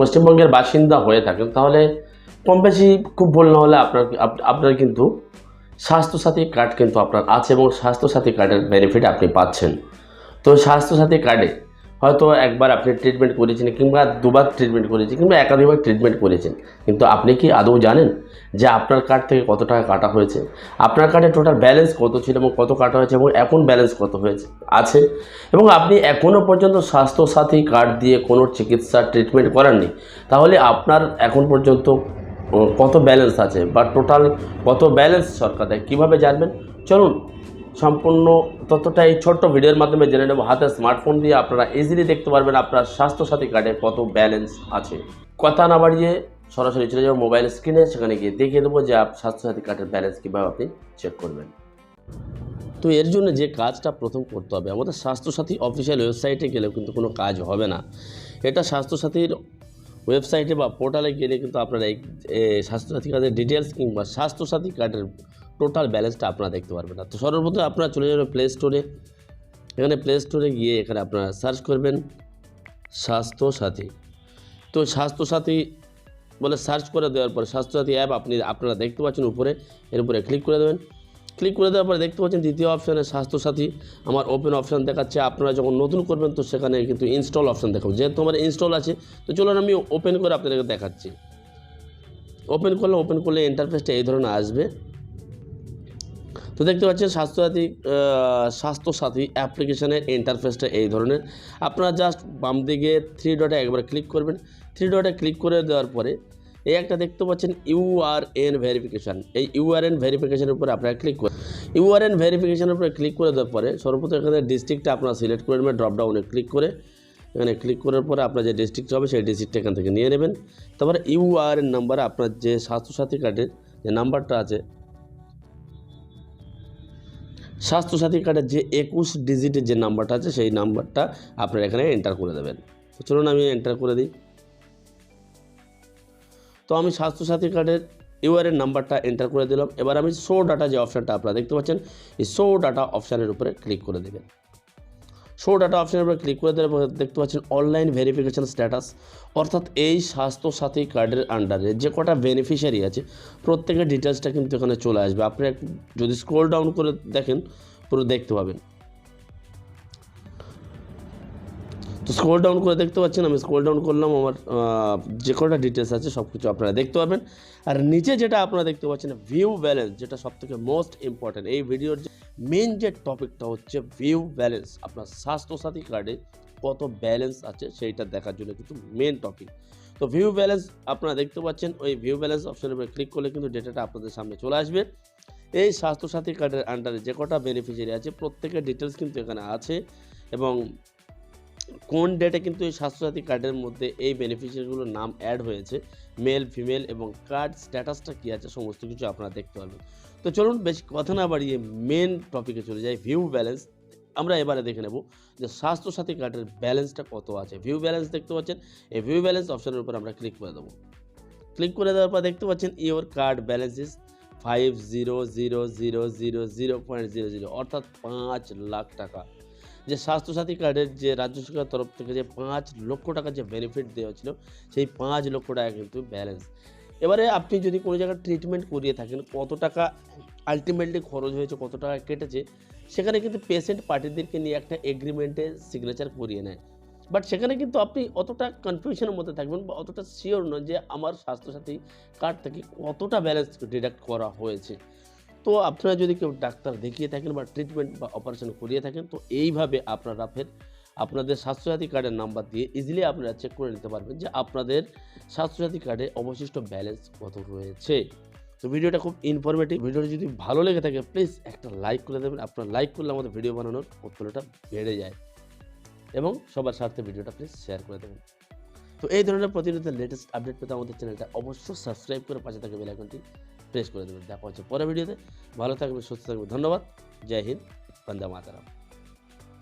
পশ্চিমবঙ্গের বাসিন্দা হয়ে থাকেন, তাহলে কম বেশি খুব ভুল না হলে আপনার আপনার কিন্তু স্বাস্থ্যসাথী কার্ড কিন্তু আপনার আছে এবং স্বাস্থ্যসাথী কার্ডের বেনিফিট আপনি পাচ্ছেন। তো স্বাস্থ্যসাথী কার্ডে হয়তো একবার আপনি ট্রিটমেন্ট করেছেন কিংবা দুবার ট্রিটমেন্ট করেছেন কিংবা একাধিকবার ট্রিটমেন্ট করেছেন। কিন্তু আপনি কি আদৌ জানেন যে আপনার কার্ড থেকে কত টাকা কাটা হয়েছে? আপনার কার্ডে টোটাল ব্যালেন্স কত ছিল এবং কত কাটা হয়েছে এবং এখন ব্যালেন্স কত হয়েছে? আছে। এবং আপনি এখনও পর্যন্ত স্বাস্থ্যসাথী কার্ড দিয়ে কোনো চিকিৎসা ট্রিটমেন্ট করাননি। তাহলে আপনার এখন পর্যন্ত কত ব্যালেন্স আছে বা টোটাল কত ব্যালেন্স সরকার দেয়? কীভাবে জানবেন? চলুন সম্পূর্ণ তথ্যটা এই ছোট্ট ভিডিওর মাধ্যমে জেনে নেব। হাতে স্মার্টফোন দিয়ে আপনারা ইজিলি দেখতে পারবেন আপনার স্বাস্থ্যসাথী কার্ডে কত ব্যালেন্স আছে। কথা না বাড়িয়ে সরাসরি চলে যাব মোবাইল স্ক্রিনে সেখানে গিয়ে দেখিয়ে দেবো যে স্বাস্থ্যসাথী কার্ডের ব্যালেন্স কীভাবে আপনি চেক করবেন। তো এর জন্য যে কাজটা প্রথম করতে হবে, আমাদের স্বাস্থ্যসাথী অফিসিয়াল ওয়েবসাইটে গেলেও কিন্তু কোনো কাজ হবে না। এটা স্বাস্থ্যসাথীর ওয়েবসাইটে বা পোর্টালে গেলে কিন্তু আপনারা এই স্বাস্থ্যসাথী কার্ডের ডিটেলস কিংবা স্বাস্থ্যসাথী কার্ডের টোটাল ব্যালেন্সটা আপনারা দেখতে পারবেন। না তো সর্বপ্রথম আপনারা চলে যাবেন প্লে স্টোরে এখানে প্লে স্টোরে গিয়ে এখানে আপনারা সার্চ করবেন স্বাস্থ্যসাথী। তো স্বাস্থ্যসাথী বলে সার্চ করে দেওয়ার পরে স্বাস্থ্যসাথী অ্যাপ আপনি, আপনারা দেখতে পাচ্ছেন উপরে। এর উপরে ক্লিক করে দেবেন। ক্লিক করে দেওয়ার পরে দেখতে পাচ্ছেন দ্বিতীয় অপশানে স্বাস্থ্যসাথী। আমার ওপেন অপশান দেখাচ্ছে। আপনারা যখন নতুন করবেন তো সেখানে কিন্তু ইনস্টল অপশান দেখাবো। যেহেতু আমার ইনস্টল আছে, তো চলুন আমি ওপেন করে আপনাদেরকে দেখাচ্ছি। ওপেন করলে ওপেন করলে ইন্টারফেসটা এই ধরনের আসবে। তো দেখতে পাচ্ছেন স্বাস্থ্যসাথী স্বাস্থ্যসাথী অ্যাপ্লিকেশনের ইন্টারফেসটা এই ধরনের। আপনারা জাস্ট বাম দিকে থ্রি ডটে একবার ক্লিক করবেন। থ্রি ডটে ক্লিক করে দেওয়ার পরে এই একটা দেখতে পাচ্ছেন ইউআরএন ভেরিফিকেশান এই ইউআরএন ভেরিফিকেশনের উপরে আপনারা ক্লিক করবেন ইউআরএন ভেরিফিকেশনের উপরে ক্লিক করে দেওয়ার পরে সর্বপ্রথম এখানে ডিস্ট্রিক্টটা আপনারা সিলেক্ট করে নেবেন ড্রপডাউনে ক্লিক করে। এখানে ক্লিক করার পরে আপনার যে ডিস্ট্রিক্ট হবে সেই ডিস্ট্রিক্টটা এখান থেকে নিয়ে নেবেন। তারপরে ইউআরএন নাম্বারে আপনার যে স্বাস্থ্যসাথী কার্ডের যে নাম্বারটা আছে স্বাস্থ্যসাথী কার্ডের যে একুশ ডিজিটের যে নাম্বারটা আছে, সেই নাম্বারটা আপনারা এখানে এন্টার করে দেবেন। চলুন আমি এন্টার করে দিই। তো আমি স্বাস্থ্যসাথী কার্ডের ইউআরএন নাম্বারটা এন্টার করে দিলাম। এবার আমি শো ডাটা যে অপশানটা আপনারা দেখতে পাচ্ছেন, এই শো ডাটা অপশানের উপরে ক্লিক করে দেবেন। শো ডাটা অপশানে উপরে ক্লিক করে পরে দেখতে পাচ্ছেন অনলাইন ভেরিফিকেশান স্ট্যাটাস অর্থাৎ এই স্বাস্থ্যসাথী কার্ডের আন্ডারে যে কটা বেনিফিশিয়ারি আছে, প্রত্যেকের ডিটেলসটা কিন্তু এখানে চলে আসবে। আপনি যদি স্ক্রোল ডাউন করে দেখেন, পুরো দেখতে পাবেন। তো স্ক্রোল ডাউন করে দেখতে পাচ্ছেন, আমি স্ক্রোল ডাউন করলাম, আমার যে কটা ডিটেলস আছে সব কিছু আপনারা দেখতে পাবেন আর নিচে যেটা আপনারা দেখতে পাচ্ছেন ভিউ ব্যালেন্স যেটা সব থেকে মোস্ট ইম্পর্ট্যান্ট এই ভিডিওর যে মেন যে টপিকটা হচ্ছে ভিউ ব্যালেন্স আপনার স্বাস্থ্যসাথী কার্ডে কত ব্যালেন্স আছে, সেইটা দেখার জন্য কিন্তু মেন টপিক তো ভিউ ব্যালেন্স আপনারা দেখতে পাচ্ছেন, ওই ভিউ ব্যালেন্স অপশনের উপরে ক্লিক করলে কিন্তু ডেটাটা আপনাদের সামনে চলে আসবে। এই স্বাস্থ্যসাথী কার্ডের আন্ডারে যে কটা বেনিফিশিয়ারি আছে, প্রত্যেকের ডিটেলস কিন্তু এখানে আছে এবং কোন ডেটে কিন্তু এই স্বাস্থ্যসাথী কার্ডের মধ্যে এই বেনিফিশিয়ারিগুলোর নাম অ্যাড হয়েছে মেল ফিমেল এবং কার্ড স্ট্যাটাসটা কী আছে, সমস্ত কিছু আপনারা দেখতে পারবেন। তো চলুন বেশি কথা না বাড়িয়ে মেন টপিকে চলে যাই ভিউ ব্যালেন্স আমরা এবারে দেখে নেব যে স্বাস্থ্যসাথী কার্ডের ব্যালেন্সটা কত আছে। ভিউ ব্যালেন্স দেখতে পাচ্ছেন, এই ভিউ ব্যালেন্স অপশনের উপর আমরা ক্লিক করে দেবো। ক্লিক করে দেওয়ার পর দেখতে পাচ্ছেন your card balance is five zero zero zero zero zero point zero zero অর্থাৎ পাঁচ লাখ টাকা। যে স্বাস্থ্যসাথী কার্ডের যে রাজ্য সরকারের তরফ থেকে যে পাঁচ লক্ষ টাকা যে বেনিফিট দেওয়া ছিল, সেই পাঁচ লক্ষ টাকা কিন্তু ব্যালেন্স এবারে আপনি যদি কোনো জায়গায় ট্রিটমেন্ট করিয়ে থাকেন, কত টাকা আলটিমেটলি খরচ হয়েছে, কত টাকা কেটেছে, সেখানে কিন্তু পেশেন্ট পার্টিদেরকে নিয়ে একটা এগ্রিমেন্টে সিগনেচার করিয়ে নেয়। বাট সেখানে কিন্তু আপনি অতটা কনফিউশনের মধ্যে থাকবেন বা অতটা শিওর নয় যে আমার স্বাস্থ্যসাথী কার্ড থেকে কতটা ব্যালেন্স ডিডাক্ট করা হয়েছে। তো আপনারা যদি কেউ ডাক্তার দেখিয়ে থাকেন বা ট্রিটমেন্ট বা অপারেশন করিয়ে থাকেন, তো এইভাবে আপনারা ফের আপনাদের স্বাস্থ্যসাথী কার্ডের নাম্বার দিয়ে ইজিলি আপনারা চেক করে নিতে পারবেন যে আপনাদের স্বাস্থ্যসাথী কার্ডে অবশিষ্ট ব্যালেন্স কত রয়েছে। তো ভিডিওটা খুব ইনফরমেটিভ ভিডিওটা যদি ভালো লেগে থাকে প্লিজ একটা লাইক করে দেবেন। আপনার লাইক করলে আমাদের ভিডিও বানানোর কৌতূহলটা বেড়ে যায়। এবং সবার স্বার্থে ভিডিওটা প্লিজ শেয়ার করে দেবেন। তো এই ধরনের প্রতিনিয়ত লেটেস্ট আপডেট পেতে আমাদের চ্যানেলটা অবশ্যই সাবস্ক্রাইব করে পাশে থাকা বেল প্রেস করে দেবেন। দেখা হচ্ছে পরের ভিডিওতে। ভালো থাকবে সুস্থ থাকবে ধন্যবাদ। জয় হিন্দ, বন্দে মাতারাম।